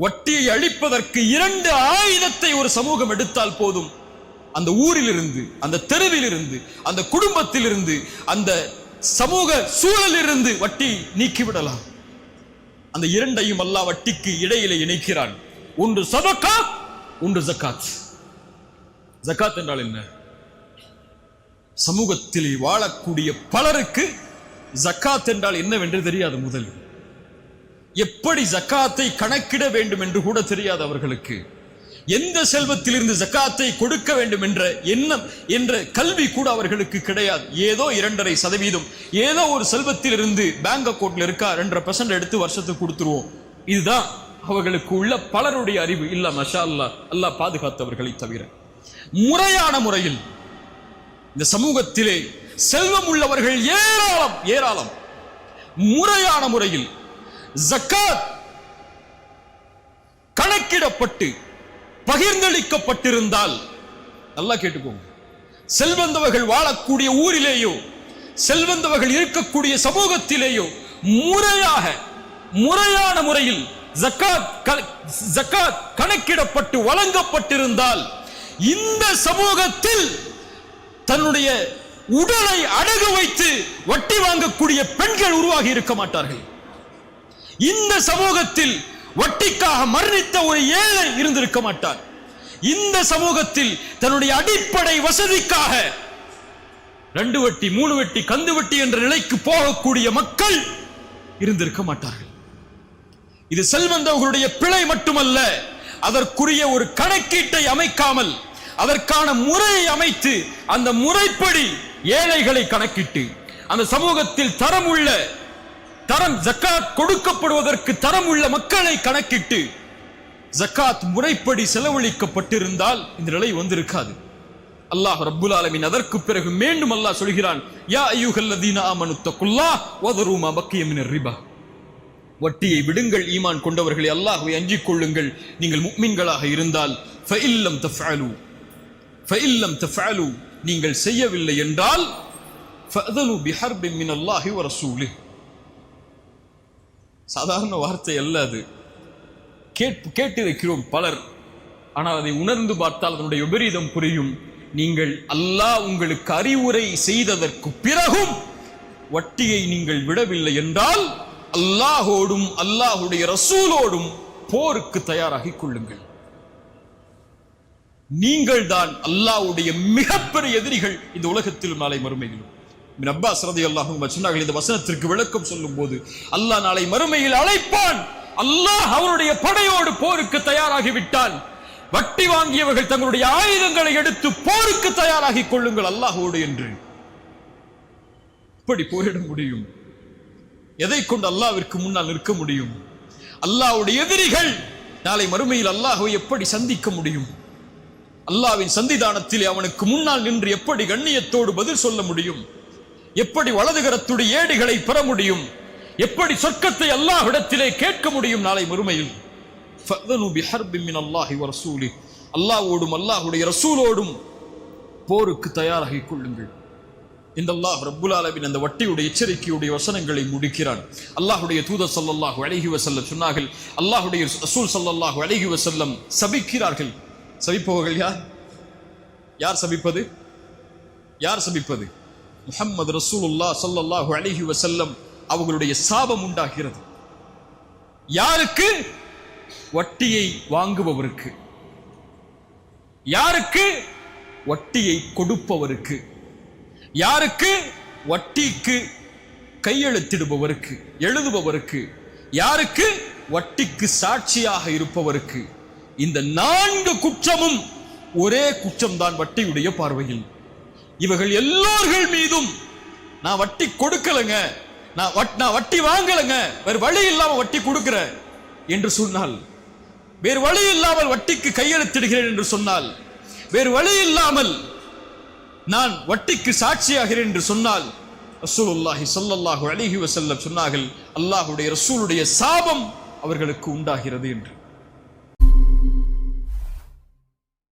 வட்டியை அழிப்பதற்கு இரண்டு ஆயுதத்தை ஒரு சமூகம் எடுத்தால் போதும். அந்த ஊரிலிருந்து அந்த தெருவிலிருந்து அந்த குடும்பத்திலிருந்து அந்த சமூக சூழலிலிருந்து வட்டி நீக்கிவிடலாம். அந்த இரண்டையும் அல்லாஹ் வட்டிக்கு இடையிலே இணைக்கிறான். ஒன்று சதக்கா ஒன்று ஜக்காத். ஜக்காத் என்றால் என்ன? சமூகத்தில் வாழக்கூடிய பலருக்கு ஜக்காத் என்றால் என்னவென்று தெரியாது முதலில். எப்படி ஜக்காத்தை கணக்கிட வேண்டும் என்று கூட தெரியாது அவர்களுக்கு. எந்த செல்வத்திலிருந்து ஜக்காத்தை கொடுக்க வேண்டும் என்ற எண்ணம் என்ற கல்வி கூட அவர்களுக்கு கிடையாது. ஏதோ இரண்டரை சதவீதம். ஏதோ ஒரு செல்வத்திலிருந்து பேங்க் அக்கௌண்ட்ல இருக்கா ரெண்டரை பர்சன்ட் எடுத்து வருஷத்துக்கு கொடுத்துருவோம். இதுதான் அவர்களுக்கு உள்ள பலருடைய அறிவு. இல்ல மஷா அல்லாஹ் அல்லாஹ் பாதுகாத்தவர்களை தவிர. முறையான முறையில் இந்த சமூகத்திலே செல்வம் உள்ளவர்கள் ஏராளம் ஏராளம். முறையான முறையில் ஜக்காத் கணக்கிடப்பட்டு பகிர்ந்தளிக்கப்பட்டிருந்தால் நல்லா கேட்டுக்கோங்க. செல்வந்தவர்கள் வாழக்கூடிய ஊரிலேயோ செல்வந்தவர்கள் இருக்கக்கூடிய சமூகத்திலேயோ முறையாக முறையான முறையில் ஜக்காத் க- ஜக்காத் கணக்கிடப்பட்டு வழங்கப்பட்டிருந்தால் இந்த சமூகத்தில் தன்னுடைய உடலை அடகு வைத்து வட்டி வாங்கக்கூடிய பெண்கள் உருவாகி இருக்க மாட்டார்கள். இந்த சமூகத்தில் வட்டிக்காக மரணித்த ஒரு ஏழை இருந்திருக்க மாட்டார். இந்த சமூகத்தில் தன்னுடைய அடிப்படை வசதிக்காக ரெண்டு வட்டி மூணு வட்டி கந்து வட்டி என்ற நிலைக்கு போகக்கூடிய மக்கள் இருந்திருக்க மாட்டார்கள். இது செல்வந்தவர்களுடைய பிழை மட்டுமல்ல அதற்குரிய ஒரு கணக்கீட்டை அமைக்காமல் அதற்கான முறையை அமைத்து அந்த முறைப்படி ஏழைகளை கணக்கிட்டு அந்த சமூகத்தில் தரம் உள்ள தரம் ஜக்காத் கொடுக்கப்படுவதற்கு தரம் உள்ள மக்களை கணக்கிட்டு ஜக்காத் முறைப்படி செலவழிக்கப்பட்டிருந்தால் இந்த நிலை வந்திருக்காது. அல்லாஹ் ரப்புல் ஆலமின் அதற்கு பிறகு மீண்டும் அல்லாஹ் சொல்கிறான் யா அய்யுஹல்லதீன தீனா தக்குல்லாஹ் வதரு மா பக்கிய ரிபா. வட்டியை விடுங்கள் ஈமான் கொண்டவர்களை அல்லாஹுவை அஞ்சிக் கொள்ளுங்கள். நீங்கள் முக்மின்களாக இருந்தால் ஃபஇல்லம் தஃஅலு. ஃபஇல்லம் ஃபேலு நீங்கள் செய்யவில்லை என்றால் ஃபஅதனு பிஹர்பின் மின் அல்லாஹி வ சூழு சாதாரண வார்த்தை அல்ல அது. கேட் கேட்டிருக்கிறோம் பலர். ஆனால் அதை உணர்ந்து பார்த்தால் அதனுடைய விபரீதம் புரியும். நீங்கள் அல்லாஹ் உங்களுக்கு அறிவுரை செய்ததற்கு பிறகும் வட்டியை நீங்கள் விடவில்லை என்றால் அல்லாஹோடும் அல்லாஹுடைய ரசூலோடும் போருக்கு தயாராகிக் கொள்ளுங்கள். நீங்கள் தான் அல்லாஹ்வுடைய மிகப்பெரிய எதிரிகள் இந்த உலகத்திலும் நாளை மறுமையிலும். இப்னு அப்பாஸ் ரலியல்லாஹு அல்லாஹும் சொன்னார்கள் இந்த வசனத்திற்கு விளக்கம் சொல்லும் போது அல்லாஹ் நாளை மறுமையில் அழைப்பான். அல்லாஹ் அவருடைய படையோடு போருக்கு தயாராகி விட்டான் வட்டி வாங்கியவர்கள் தங்களுடைய ஆயுதங்களை எடுத்து போருக்கு தயாராகிக் கொள்ளுங்கள் அல்லாஹோடு என்று. இப்படி போரிட முடியும். எதை கொண்டு அல்லாவிற்கு முன்னால் நிற்க முடியும்? அல்லாஹ்வுடைய எதிரிகள் நாளை மறுமையில் அல்லாஹ்வை எப்படி சந்திக்க முடியும்? அல்லாவின் சந்திதானத்தில் அவனுக்கு முன்னால் நின்று எப்படி கண்ணியத்தோடு பதில் சொல்ல முடியும்? எப்படி வலதுகரத்துடைய ஏடுகளை பெற முடியும்? எப்படி சொர்க்கத்தை அல்லாஹ்விடத்திலே கேட்க முடியும் நாளை மறுமையில்? அல்லாஹோடும் அல்லாஹுடைய ரசூலோடும் போருக்கு தயாராகிக் கொள்ளுங்கள். இந்த அல்லாஹ் ரப்புல் அலவின் அந்த வட்டியுடைய எச்சரிக்கையுடைய வசனங்களை முடிக்கிறான். அல்லாஹுடைய தூதர் ஸல்லல்லாஹு அழகி வசல்லம் சொன்னார்கள் அல்லாஹுடைய ரசூல் ஸல்லல்லாஹு அழகி வசல்லம் சபிக்கிறார்கள். சபிப்பவர்கள் யார்? யார் சபிப்பது? யார் சபிப்பது? முஹம்மது ரசூலுல்லா ஸல்லல்லாஹு அலிஹி வசல்லம் அவர்களுடைய சாபம் உண்டாகிறது. யாருக்கு? வட்டியை வாங்குபவருக்கு. யாருக்கு? வட்டியை கொடுப்பவருக்கு. யாருக்கு? வட்டிக்கு கையெழுத்திடுபவருக்கு எழுதுபவருக்கு. யாருக்கு? வட்டிக்கு சாட்சியாக இருப்பவருக்கு. இந்த நான்கு குற்றமும் ஒரே குற்றம்தான் வட்டியுடைய பார்வையில். இவர்கள் எல்லோர்கள் மீதும் நான் வட்டி கொடுக்கலங்க. நான் வட்- நான் வட்டி வாங்கலங்க. வேறு வழி இல்லாமல் வட்டி கொடுக்குறேன் என்று சொன்னால் வேறு வழி இல்லாமல் வட்டிக்கு கையெழுத்திடுகிறேன் என்று சொன்னால் வேறு வழி இல்லாமல் நான் வட்டிக்கு சாட்சியாகிறேன் என்று சொன்னால் ரசூலுல்லாஹி சல்லல்லாஹு அலிஹி வசல்லம் சொன்னார்கள் அல்லாஹுடைய ரசூலுடைய சாபம் அவர்களுக்கு உண்டாகிறது என்று.